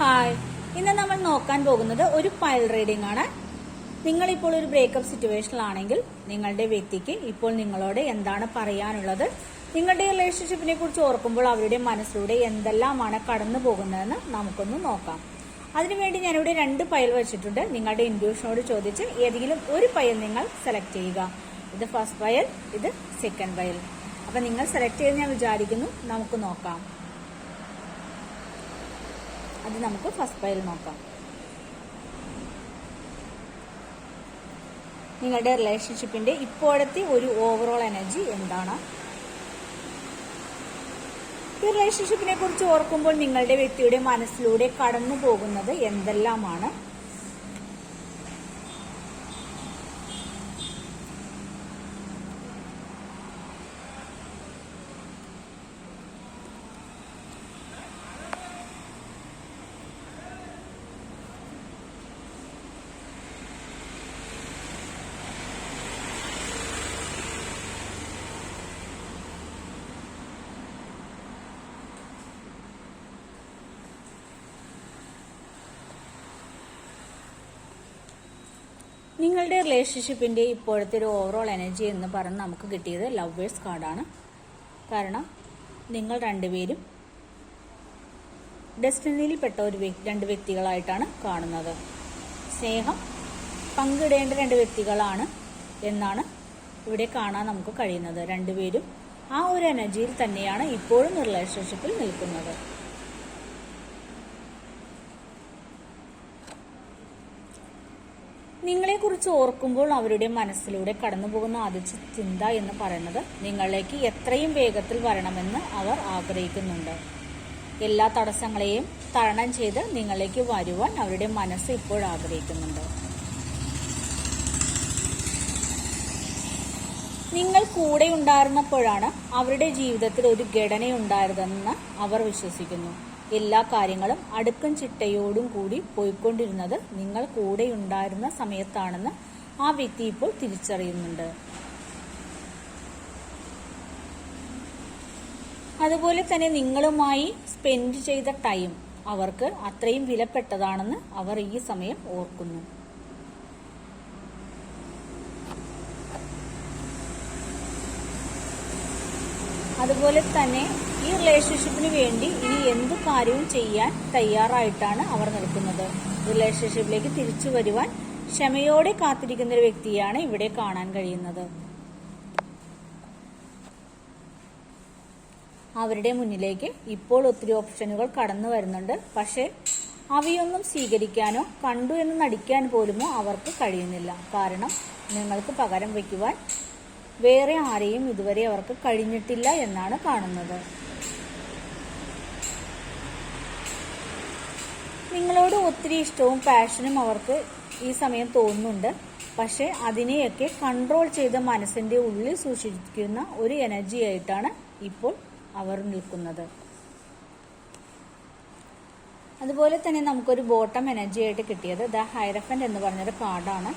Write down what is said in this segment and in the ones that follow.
Hi. ഇന്ന് നമ്മൾ നോക്കാൻ പോകുന്നത് ഒരു പൈൽ റീഡിംഗ് ആണ്. നിങ്ങൾ ഇപ്പോൾ ഒരു ബ്രേക്കപ്പ് സിറ്റുവേഷനിലാണെങ്കിൽ നിങ്ങളുടെ വ്യക്തിക്ക് ഇപ്പോൾ നിങ്ങളോട് എന്താണ് പറയാനുള്ളത്? നിങ്ങളുടെ റിലേഷൻഷിപ്പിനെ കുറിച്ച് ഓർക്കുമ്പോൾ അവരുടെ മനസ്സിലൂടെ എന്തെല്ലാമാണ് കടന്നു പോകുന്നതെന്ന് നമുക്കൊന്ന് നോക്കാം. അതിനുവേണ്ടി ഞാനിവിടെ രണ്ട് ഫയൽ വെച്ചിട്ടുണ്ട്. നിങ്ങളുടെ ഇൻഡ്യൂഷനോട് ചോദിച്ച് ഏതെങ്കിലും ഒരു പയൽ നിങ്ങൾ സെലക്ട് ചെയ്യുക. ഇത് ഫസ്റ്റ് ഫയൽ ഇത് സെക്കൻഡ് ഫയൽ അപ്പൊ നിങ്ങൾ സെലക്ട് ചെയ്ത് ഞാൻ വിചാരിക്കുന്നു. നമുക്ക് നോക്കാം. അത് നമുക്ക് ഫസ്റ്റ് ഫയൽ നോക്കാം. നിങ്ങളുടെ റിലേഷൻഷിപ്പിന്റെ ഇപ്പോഴത്തെ ഒരു ഓവറോൾ എനർജി എന്താണ്? ഈ റിലേഷൻഷിപ്പിനെ കുറിച്ച് ഓർക്കുമ്പോൾ നിങ്ങളുടെ വ്യക്തിയുടെ മനസ്സിലൂടെ കടന്നു പോകുന്നത് എന്തെല്ലാമാണ്? നിങ്ങളുടെ റിലേഷൻഷിപ്പിന്റെ ഇപ്പോഴത്തെ ഒരു ഓവറോൾ എനർജി എന്ന് പറഞ്ഞ് നമുക്ക് കിട്ടിയത് ലവേഴ്സ് കാർഡാണ് കാരണം നിങ്ങൾ രണ്ടുപേരും ഡെസ്റ്റിനിയിൽപ്പെട്ട ഒരു രണ്ട് വ്യക്തികളായിട്ടാണ് കാണുന്നത്. സ്നേഹം പങ്കിടേണ്ട രണ്ട് വ്യക്തികളാണ് എന്നാണ് ഇവിടെ കാണാൻ നമുക്ക് കഴിയുന്നത്. രണ്ടുപേരും ആ ഒരു എനർജിയിൽ തന്നെയാണ് ഇപ്പോഴും റിലേഷൻഷിപ്പിൽ നിൽക്കുന്നത്. നിങ്ങളെക്കുറിച്ച് ഓർക്കുമ്പോൾ അവരുടെ മനസ്സിലൂടെ കടന്നുപോകുന്ന ആദ്യത്തെ ചിന്ത എന്ന് പറയുന്നത് നിങ്ങളിലേക്ക് എത്രയും വേഗത്തിൽ വരണമെന്ന് അവർ ആഗ്രഹിക്കുന്നുണ്ട്. എല്ലാ തടസ്സങ്ങളെയും തരണം ചെയ്ത് നിങ്ങളിലേക്ക് വരുവാൻ അവരുടെ മനസ്സ് ഇപ്പോൾ ആഗ്രഹിക്കുന്നുണ്ട്. നിങ്ങൾ കൂടെ ഉണ്ടായിരുന്നപ്പോഴാണ് അവരുടെ ജീവിതത്തിൽ ഒരു ഘടനയുണ്ടായിരുന്നെന്ന് അവർ വിശ്വസിക്കുന്നു. എല്ലാ കാര്യങ്ങളും അടുക്കും ചിട്ടയോടും കൂടി പോയിക്കൊണ്ടിരുന്നത് നിങ്ങൾ കൂടെ ഉണ്ടായിരുന്ന സമയത്താണെന്ന് ആ വ്യക്തി ഇപ്പോൾ തിരിച്ചറിയുന്നുണ്ട്. അതുപോലെ തന്നെ നിങ്ങളുമായി സ്പെൻഡ് ചെയ്ത ടൈം അവർക്ക് അത്രയും വിലപ്പെട്ടതാണെന്ന് അവർ ഈ സമയം ഓർക്കുന്നു. അതുപോലെ തന്നെ റിലേഷൻഷിപ്പിന് വേണ്ടി ഇനി എന്ത് കാര്യവും ചെയ്യാൻ തയ്യാറായിട്ടാണ് അവർ നിൽക്കുന്നത്. റിലേഷൻഷിപ്പിലേക്ക് തിരിച്ചു വരുവാൻ ക്ഷമയോടെ കാത്തിരിക്കുന്ന ഒരു വ്യക്തിയാണ് ഇവിടെ കാണാൻ കഴിയുന്നത്. അവരുടെ മുന്നിലേക്ക് ഇപ്പോൾ ഒത്തിരി ഓപ്ഷനുകൾ കടന്നു വരുന്നുണ്ട്. പക്ഷേ അവയൊന്നും സ്വീകരിക്കാനോ കണ്ടു എന്ന് നടിക്കാൻ പോലുമോ അവർക്ക് കഴിയുന്നില്ല. കാരണം നിങ്ങൾക്ക് പകരം വയ്ക്കുവാൻ വേറെ ആരെയും ഇതുവരെ അവർക്ക് കഴിഞ്ഞിട്ടില്ല എന്നാണ് കാണുന്നത്. നിങ്ങളോട് ഒത്തിരി ഇഷ്ടവും പാഷനും അവർക്ക് ഈ സമയം തോന്നുന്നുണ്ട്. പക്ഷെ അതിനെയൊക്കെ കൺട്രോൾ ചെയ്ത് മനസ്സിന്റെ ഉള്ളിൽ സൂക്ഷിക്കുന്ന ഒരു എനർജി ആയിട്ടാണ് ഇപ്പോൾ അവർ നിൽക്കുന്നത്. അതുപോലെ തന്നെ നമുക്കൊരു ബോട്ടം എനർജി ആയിട്ട് കിട്ടിയത് ദ ഹൈറഫൻഡ് എന്ന് പറഞ്ഞൊരു കാർഡാണ്.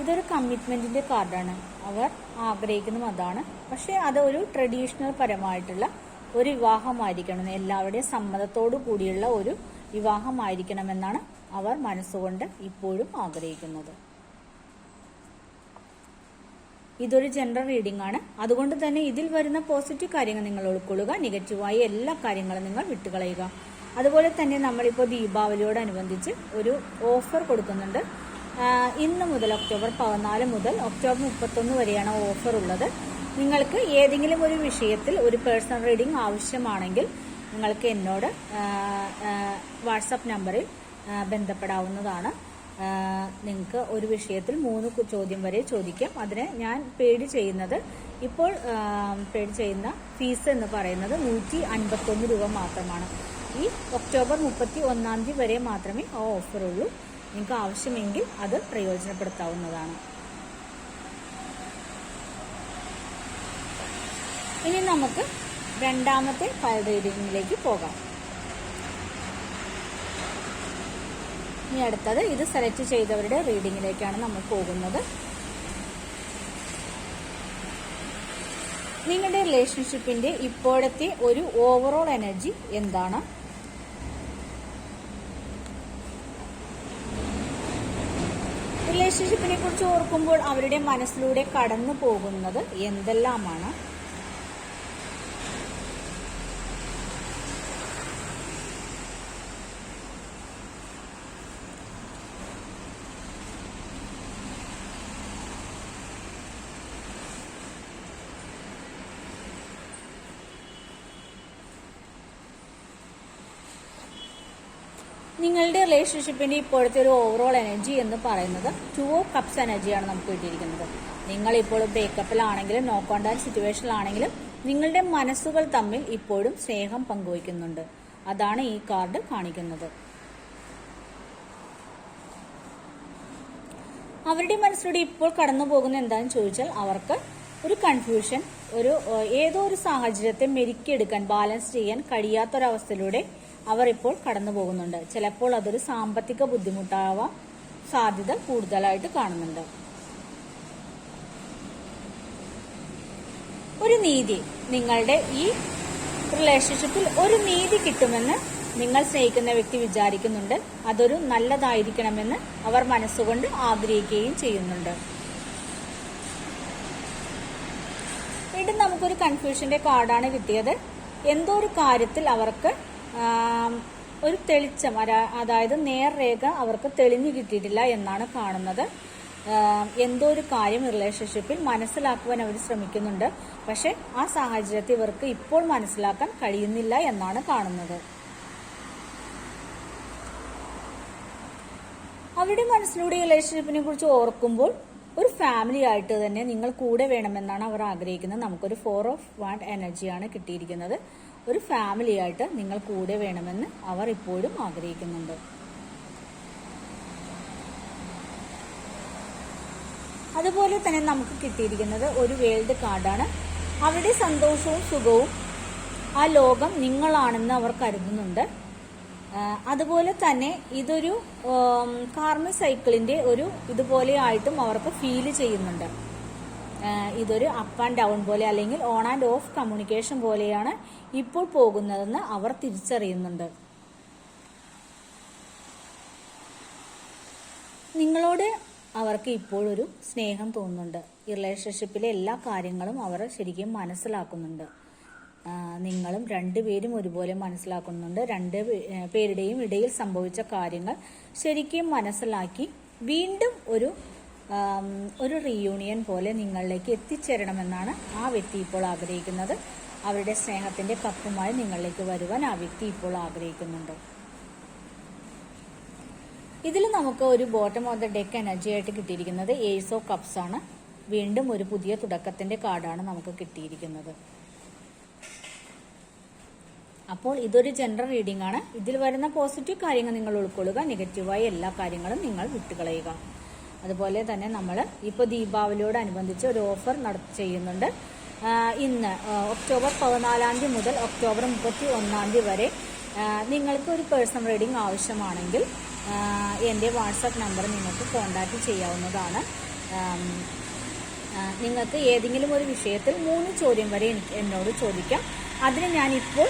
ഇതൊരു കമ്മിറ്റ്മെന്റിന്റെ കാർഡാണ്. അവർ ആഗ്രഹിക്കുന്നതും അതാണ്. പക്ഷെ അത് ഒരു ട്രഡീഷണൽ പരമായിട്ടുള്ള ഒരു വിവാഹമായിരിക്കണം. എല്ലാവരുടെയും സമ്മതത്തോടു കൂടിയുള്ള ഒരു വിവാഹമായിരിക്കണമെന്നാണ് അവർ മനസ്സുകൊണ്ട് ഇപ്പോഴും ആഗ്രഹിക്കുന്നത്. ഇതൊരു ജനറൽ റീഡിംഗ് ആണ്. അതുകൊണ്ട് തന്നെ ഇതിൽ വരുന്ന പോസിറ്റീവ് കാര്യങ്ങൾ നിങ്ങൾ ഉൾക്കൊള്ളുക നെഗറ്റീവായി എല്ലാ കാര്യങ്ങളും നിങ്ങൾ വിട്ടുകളയുക. അതുപോലെ തന്നെ നമ്മളിപ്പോൾ ദീപാവലിയോടനുബന്ധിച്ച് ഒരു ഓഫർ കൊടുക്കുന്നുണ്ട്. ഇന്ന് മുതൽ ഒക്ടോബർ പതിനാല് മുതൽ ഒക്ടോബർ മുപ്പത്തൊന്ന് വരെയാണ് ഓഫർ ഉള്ളത്. നിങ്ങൾക്ക് ഏതെങ്കിലും ഒരു വിഷയത്തിൽ ഒരു പേഴ്സണൽ റീഡിംഗ് ആവശ്യമാണെങ്കിൽ നിങ്ങൾക്ക് എന്നോട് വാട്സപ്പ് നമ്പറിൽ ബന്ധപ്പെടാവുന്നതാണ്. നിങ്ങൾക്ക് ഒരു വിഷയത്തിൽ മൂന്ന് ചോദ്യം വരെ ചോദിക്കാം. അതിന് ഞാൻ പേഡ് ചെയ്യുന്നത് ഇപ്പോൾ പേഡ് ചെയ്യുന്ന ഫീസ് എന്ന് പറയുന്നത് നൂറ്റി അൻപത്തൊന്ന് രൂപ മാത്രമാണ്. ഈ ഒക്ടോബർ മുപ്പത്തി ഒന്നാം തീയതി വരെ മാത്രമേ ആ ഓഫർ ഉള്ളൂ നിങ്ങൾക്ക് ആവശ്യമെങ്കിൽ അത് പ്രയോജനപ്പെടുത്താവുന്നതാണ്. ഇനി നമുക്ക് രണ്ടാമത്തെ ഫയൽ റീഡിങ്ങിലേക്ക് പോകാം. ഇനി അടുത്തത് ഇത് സെലക്ട് ചെയ്തവരുടെ റീഡിങ്ങിലേക്കാണ് നമ്മൾ പോകുന്നത്. നിങ്ങളുടെ റിലേഷൻഷിപ്പിന്റെ ഇപ്പോഴത്തെ ഒരു ഓവറോൾ എനർജി എന്താണ്? റിലേഷൻഷിപ്പിനെ കുറിച്ച് ഓർക്കുമ്പോൾ അവരുടെ മനസ്സിലൂടെ കടന്നു പോകുന്നത് എന്തെല്ലാമാണ്? നിങ്ങളുടെ റിലേഷൻഷിപ്പിന്റെ ഇപ്പോഴത്തെ ഒരു ഓവറോൾ എനർജി എന്ന് പറയുന്നത് ടു ഓഫ് കപ്സ് എനർജിയാണ് നമുക്ക് കിട്ടിയിരിക്കുന്നത്. നിങ്ങൾ ഇപ്പോൾ ബ്രേക്കപ്പിലാണെങ്കിലും നോ കോണ്ടാക്ട് സിറ്റുവേഷനിലാണെങ്കിലും നിങ്ങളുടെ മനസ്സുകൾ തമ്മിൽ ഇപ്പോഴും സ്നേഹം പങ്കുവയ്ക്കുന്നുണ്ട്. അതാണ് ഈ കാർഡ് കാണിക്കുന്നത്. അവരുടെ മനസ്സിലൂടെ ഇപ്പോൾ കടന്നു പോകുന്ന എന്താണെന്ന് ചോദിച്ചാൽ അവർക്ക് ഒരു കൺഫ്യൂഷൻ ഒരു ഏതോ ഒരു സാഹചര്യത്തെ മെരുക്കിയെടുക്കാൻ ബാലൻസ് ചെയ്യാൻ കഴിയാത്തൊരവസ്ഥയിലൂടെ അവർ ഇപ്പോൾ കടന്നു പോകുന്നുണ്ട്. ചിലപ്പോൾ അതൊരു സാമ്പത്തിക ബുദ്ധിമുട്ടാവാൻ സാധ്യത കൂടുതലായിട്ട് കാണുന്നുണ്ട്. ഒരു നീതി. നിങ്ങളുടെ ഈ റിലേഷൻഷിപ്പിൽ ഒരു നീതി കിട്ടുമെന്ന് നിങ്ങൾ സ്നേഹിക്കുന്ന വ്യക്തി വിചാരിക്കുന്നുണ്ട്. അതൊരു നല്ലതായിരിക്കണമെന്ന് അവർ മനസ്സുകൊണ്ട് ആഗ്രഹിക്കുകയും ചെയ്യുന്നുണ്ട്. വീണ്ടും നമുക്കൊരു കൺഫ്യൂഷന്റെ കാർഡാണ് കിട്ടിയത്. എന്തോ ഒരു കാര്യത്തിൽ അവർക്ക് ഒരു തെളിച്ചം അതായത് നേർരേഖ അവർക്ക് തെളിഞ്ഞു കിട്ടിയിട്ടില്ല എന്നാണ് കാണുന്നത്. എന്തോ ഒരു കാര്യം റിലേഷൻഷിപ്പിൽ മനസ്സിലാക്കുവാൻ അവർ ശ്രമിക്കുന്നുണ്ട്. പക്ഷെ ആ സാഹചര്യത്തിൽ ഇവർക്ക് ഇപ്പോൾ മനസ്സിലാക്കാൻ കഴിയുന്നില്ല എന്നാണ് കാണുന്നത്. അവരുടെ മനസ്സിലൂടെ റിലേഷൻഷിപ്പിനെ കുറിച്ച് ഓർക്കുമ്പോൾ ഒരു ഫാമിലി ആയിട്ട് തന്നെ നിങ്ങൾ കൂടെ വേണമെന്നാണ് അവർ ആഗ്രഹിക്കുന്നത്. നമുക്കൊരു ഫോർ ഓഫ് വൺ എനർജിയാണ് കിട്ടിയിരിക്കുന്നത്. ഒരു ഫാമിലിയായിട്ട് നിങ്ങൾ കൂടെ വേണമെന്ന് അവർ ഇപ്പോഴും ആഗ്രഹിക്കുന്നുണ്ട്. അതുപോലെ തന്നെ നമുക്ക് കിട്ടിയിരിക്കുന്നത് ഒരു വേൾഡ് കാർഡാണ് അവരുടെ സന്തോഷവും സുഖവും ആ ലോകം നിങ്ങളാണെന്ന് അവർ കരുതുന്നുണ്ട്. അതുപോലെ തന്നെ ഇതൊരു കാർമ സൈക്കിളിന്റെ ഒരു ഇതുപോലെ ആയിട്ടും അവർക്ക് ഫീൽ ചെയ്യുന്നുണ്ട്. ഇതൊരു അപ്പ് ആൻഡ് ഡൗൺ പോലെ അല്ലെങ്കിൽ ഓൺ ആൻഡ് ഓഫ് കമ്മ്യൂണിക്കേഷൻ പോലെയാണ് ഇപ്പോൾ പോകുന്നതെന്ന് അവർ തിരിച്ചറിയുന്നുണ്ട്. നിങ്ങളോട് അവർക്ക് ഇപ്പോഴൊരു സ്നേഹം തോന്നുന്നുണ്ട്. ഈ റിലേഷൻഷിപ്പിലെ എല്ലാ കാര്യങ്ങളും അവർ ശരിക്കും മനസ്സിലാക്കുന്നുണ്ട്. നിങ്ങളും രണ്ടുപേരും ഒരുപോലെ മനസ്സിലാക്കുന്നുണ്ട്. രണ്ട് പേരുടെയും ഇടയിൽ സംഭവിച്ച കാര്യങ്ങൾ ശരിക്കും മനസ്സിലാക്കി വീണ്ടും ഒരു ഒരു റീയൂണിയൻ പോലെ നിങ്ങളിലേക്ക് എത്തിച്ചേരണമെന്നാണ് ആ വ്യക്തി ഇപ്പോൾ ആഗ്രഹിക്കുന്നത്. അവരുടെ സ്നേഹത്തിന്റെ കപ്പുമായി നിങ്ങളിലേക്ക് വരുവാൻ ആ വ്യക്തി ഇപ്പോൾ ആഗ്രഹിക്കുന്നുണ്ട്. ഇതിൽ നമുക്ക് ഒരു bottom of the deck energy ആയിട്ട് കിട്ടിയിരിക്കുന്നത് എയ്സ് ഓഫ് കപ്സ് ആണ്. വീണ്ടും ഒരു പുതിയ തുടക്കത്തിന്റെ കാർഡാണ് നമുക്ക് കിട്ടിയിരിക്കുന്നത്. അപ്പോൾ ഇതൊരു ജനറൽ റീഡിംഗ് ആണ്. ഇതിൽ വരുന്ന പോസിറ്റീവ് കാര്യങ്ങൾ നിങ്ങൾ ഉൾക്കൊള്ളുക നെഗറ്റീവായ എല്ലാ കാര്യങ്ങളും നിങ്ങൾ വിട്ടുകളയുക. അതുപോലെ തന്നെ നമ്മൾ ഇപ്പോൾ ദീപാവലിയോടനുബന്ധിച്ച് ഒരു ഓഫർ നട ചെയ്യുന്നുണ്ട്. ഇന്ന് ഒക്ടോബർ പതിനാലാം തീയതി മുതൽ ഒക്ടോബർ മുപ്പത്തി ഒന്നാം തീയതി വരെ നിങ്ങൾക്ക് ഒരു പേഴ്സണൽ റീഡിംഗ് ആവശ്യമാണെങ്കിൽ എന്റെ വാട്സപ്പ് നമ്പർ നിങ്ങൾക്ക് കോൺടാക്റ്റ് ചെയ്യാവുന്നതാണ്. നിങ്ങൾക്ക് ഏതെങ്കിലും ഒരു വിഷയത്തിൽ മൂന്ന് ചോദ്യം വരെ എന്നോട് ചോദിക്കാം. അതിന് ഞാനിപ്പോൾ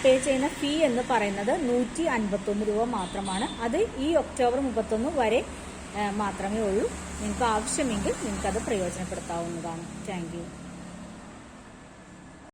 പേ ചെയ്യുന്ന ഫീ എന്ന് പറയുന്നത് നൂറ്റി അൻപത്തൊന്ന് രൂപ മാത്രമാണ്. അത് ഈ ഒക്ടോബർ മുപ്പത്തൊന്ന് വരെ മാത്രമേ ഉള്ളൂ. നിങ്ങൾക്ക് ആവശ്യമെങ്കിൽ നിങ്ങൾക്കത് പ്രയോജനപ്പെടുത്താവുന്നതാണ്. താങ്ക്